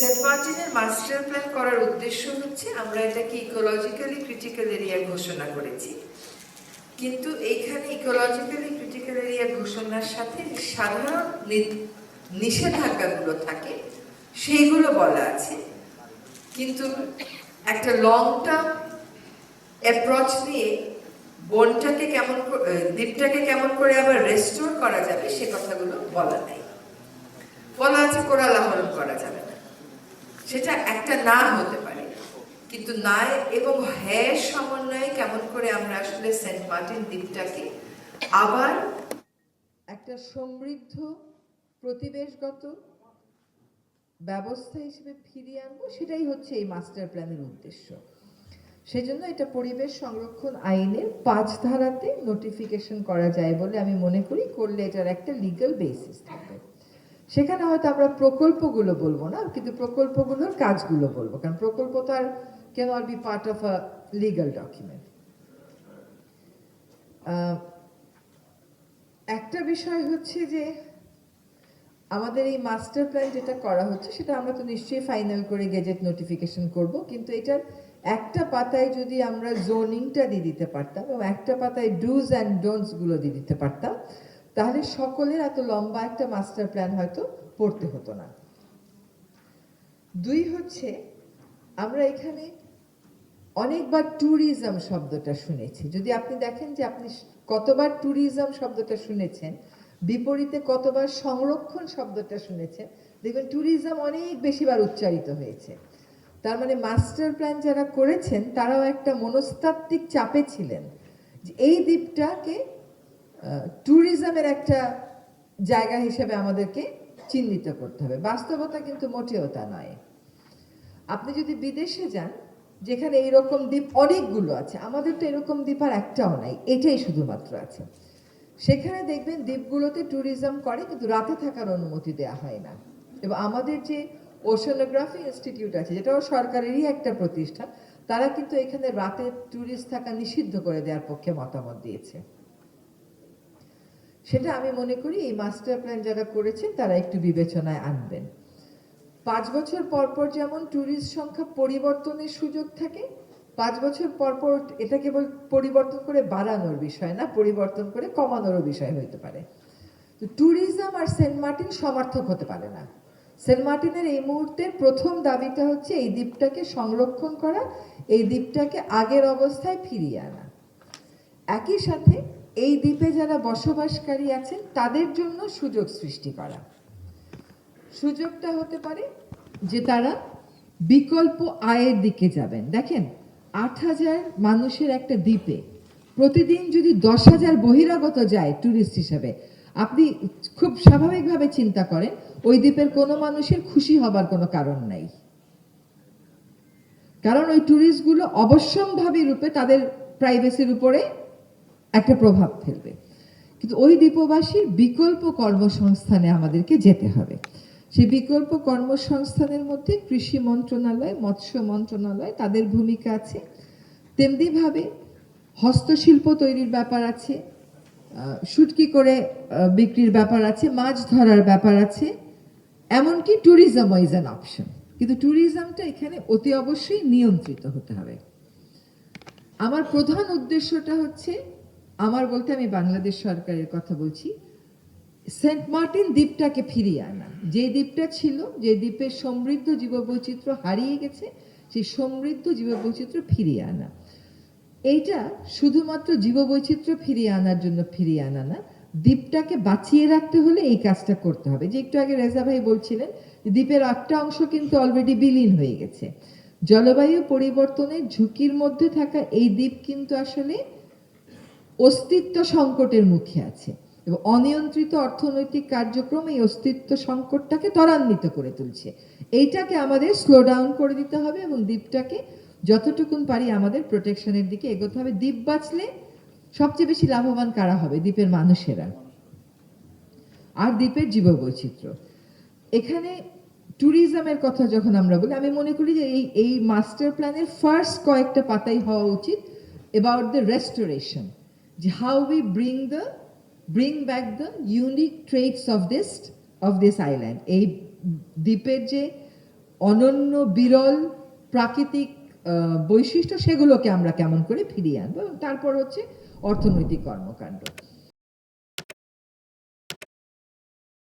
Saint মার্টিনের master plan করার উদ্দেশ্য হচ্ছে আমরা এটাকে ইকোলজিক্যালি ক্রিটিক্যাল এরিয়া ঘোষণা করেছি। কিন্তু এইখানে ইকোলজিক্যালি ক্রিটিক্যাল এরিয়া ঘোষণার সাথে সাধারণ নিষেধাজ্ঞাগুলো থাকে, সেইগুলো বলা আছে। কিন্তু একটা লং টার্ম অ্যাপ্রোচ নিয়ে বনটাকে কেমন দ্বীপটাকে কেমন করে আবার রেস্টোর করা যাবে সে কথাগুলো বলা নেই। বলা আছে কোরাল আহরণ সেটা একটা না হতে পারে। কিন্তু না এবং হ্যাঁ সমন্বয়ে কেমন করে আমরা আসলে সেন্ট মার্টিন দ্বীপটাকে আবার একটা সমৃদ্ধ, প্রতিবেশগত ব্যবস্থা হিসেবে ফিরিয়ে আনব, সেটাই হচ্ছে এই মাস্টার প্ল্যানের উদ্দেশ্য। সেই জন্য এটা পরিবেশ সংরক্ষণ আইনের পাঁচ ধারাতে নোটিফিকেশন করা যায় বলে আমি মনে করি, করলে এটার একটা লিগাল বেসিস থাকবে। সেখানে হয়তো আমরা প্রকল্পগুলো বলব না, কিন্তু প্রকল্পগুলোর কাজগুলো বলব, কারণ প্রকল্প তো আর কেন আর be part of a legal document একটা বিষয় হচ্ছে যে আমাদের এই মাস্টার প্ল্যান যেটা করা হচ্ছে, সেটা আমরা তো নিশ্চয়ই ফাইনাল করে গেজেট নোটিফিকেশন করব, কিন্তু এটার একটা পাতায় যদি আমরা জোনিংটা দিয়ে দিতে পারতাম এবং একটা পাতায় ডুজ অ্যান্ড ডোন্টসগুলো দিয়ে দিতে পারতাম তাহলে সকলের এত লম্বা একটা মাস্টার প্ল্যান হয়তো পড়তে হতো না। দুই হচ্ছে, আমরা এখানে অনেকবার ট্যুরিজম শব্দটা শুনেছি। যদি আপনি দেখেন যে আপনি কতবার ট্যুরিজম শব্দটা শুনেছেন, বিপরীতে কতবার সংরক্ষণ শব্দটা শুনেছেন, দেখবেন ট্যুরিজম অনেক বেশিবার উচ্চারিত হয়েছে। তার মানে মাস্টার প্ল্যান যারা করেছেন, তারাও একটা মনস্তাত্ত্বিক চাপে ছিলেন এই দ্বীপটাকে ট্যুরিজমের একটা জায়গা হিসেবে আমাদেরকে চিহ্নিত করতে হবে। বাস্তবতা কিন্তু মোটেও তা নয়। আপনি যদি বিদেশে যান, যেখানে এইরকম দ্বীপ অনেকগুলো আছে আমাদের তো এরকম দ্বীপ আর একটাও নাই, এটাই শুধুমাত্র আছে। সেখানে দেখবেন দ্বীপগুলোতে ট্যুরিজম করে, কিন্তু রাতে থাকার অনুমতি দেওয়া হয় না। এবং আমাদের যে ওশনোগ্রাফি ইনস্টিটিউট আছে, যেটাও সরকারেরই একটা প্রতিষ্ঠান, তারা কিন্তু এখানে রাতে ট্যুরিস্ট থাকা নিষিদ্ধ করে দেওয়ার পক্ষে মতামত দিয়েছে। সেটা আমি মনে করি এই মাস্টার প্ল্যান যারা করেছেন, তারা একটু বিবেচনায় আনবেন। পাঁচ বছর পর পর যেমন ট্যুরিস্ট সংখ্যা পরিবর্তনের সুযোগ থাকে, পাঁচ বছর পর পর এটা কেবল পরিবর্তন করে বাড়ানোর বিষয় না, পরিবর্তন করে কমানোরও বিষয় হতে পারে। তো ট্যুরিজম আর সেন্ট মার্টিন সমর্থক হতে পারে না। সেন্ট মার্টিনের এই মুহূর্তের প্রথম দাবিটা হচ্ছে এই দ্বীপটাকে সংরক্ষণ করা, এই দ্বীপটাকে আগের অবস্থায় ফিরিয়ে আনা। একই সাথে এই দ্বীপে যারা বসবাসকারী আছেন, তাদের জন্য সুযোগ সৃষ্টি করা। সুযোগটা হতে পারে যে তারা বিকল্প আয়ের দিকে যাবেন। দেখেন, আট হাজার মানুষের একটা দ্বীপে প্রতিদিন যদি দশ হাজার বহিরাগত যায় ট্যুরিস্ট হিসাবে, আপনি খুব স্বাভাবিকভাবে চিন্তা করেন, ওই দ্বীপের কোনো মানুষের খুশি হবার কোনো কারণ নাই। কারণ ওই ট্যুরিস্টগুলো অবশ্যম্ভাবী রূপে তাদের প্রাইভেসির উপরে একটা প্রভাব ফেলবে। কিন্তু ওই দ্বীপবাসীর বিকল্প কর্মসংস্থানে আমাদেরকে যেতে হবে। সেই বিকল্প কর্মসংস্থানের মধ্যে কৃষি মন্ত্রণালয়, মৎস্য মন্ত্রণালয় তাদের ভূমিকা আছে। তেমনিভাবে হস্তশিল্প তৈরির ব্যাপার আছে শুটকি করে বিক্রির ব্যাপার আছে, মাছ ধরার ব্যাপার আছে, এমনকি ট্যুরিজম ইজ অ্যান অপশন কিন্তু ট্যুরিজমটা এখানে অতি অবশ্যই নিয়ন্ত্রিত হতে হবে। আমার প্রধান উদ্দেশ্যটা হচ্ছে আমার বলতে আমি বাংলাদেশ সরকারের কথা বলছি। সেন্ট মার্টিন দ্বীপটাকে ফিরিয়ে আনা। যে দ্বীপটা ছিল, যে দ্বীপের সমৃদ্ধ জীববৈচিত্র্য হারিয়ে গেছে, সেই সমৃদ্ধ জীববৈচিত্র্য ফিরিয়ে আনা। এইটা শুধুমাত্র জীববৈচিত্র্য ফিরিয়ে আনার জন্য ফিরিয়ে আনা না, দ্বীপটাকে বাঁচিয়ে রাখতে হলে এই কাজটা করতে হবে। যে একটু আগে রেজা ভাই বলছিলেন দ্বীপের আটটা অংশ কিন্তু অলরেডি বিলীন হয়ে গেছে। জলবায়ু পরিবর্তনের ঝুঁকির মধ্যে থাকা এই দ্বীপ কিন্তু আসলে অস্তিত্ব সংকটের মুখে আছে এবং অনিয়ন্ত্রিত অর্থনৈতিক কার্যক্রম এই অস্তিত্ব সংকটটাকে ত্বরান্বিত করে তুলছে। এইটাকে আমাদের স্লো ডাউন করে দিতে হবে এবং দ্বীপটাকে যতটুকুন পারি আমাদের প্রোটেকশনের দিকে এগোতে হবে। দ্বীপ বাঁচলে সবচেয়ে বেশি লাভবান কারা হবে? দ্বীপের মানুষেরা। আর দ্বীপের জীববৈচিত্র্য। এখানে ট্যুরিজমের কথা যখন আমরা বলি, আমি মনে করি যে এই এই মাস্টার প্ল্যানের ফার্স্ট কয়েকটা পাতাই হওয়া উচিত অ্যাবাউট দ্য রেস্টোরেশন যে we bring the, bring back the unique traits of this of this island. এই দ্বীপের যে অনন্য, বিরল প্রাকৃতিক বৈশিষ্ট্য, সেগুলোকে আমরা কেমন করে ফিরিয়ে আনব? তারপর হচ্ছে অর্থনৈতিক কর্মকাণ্ড।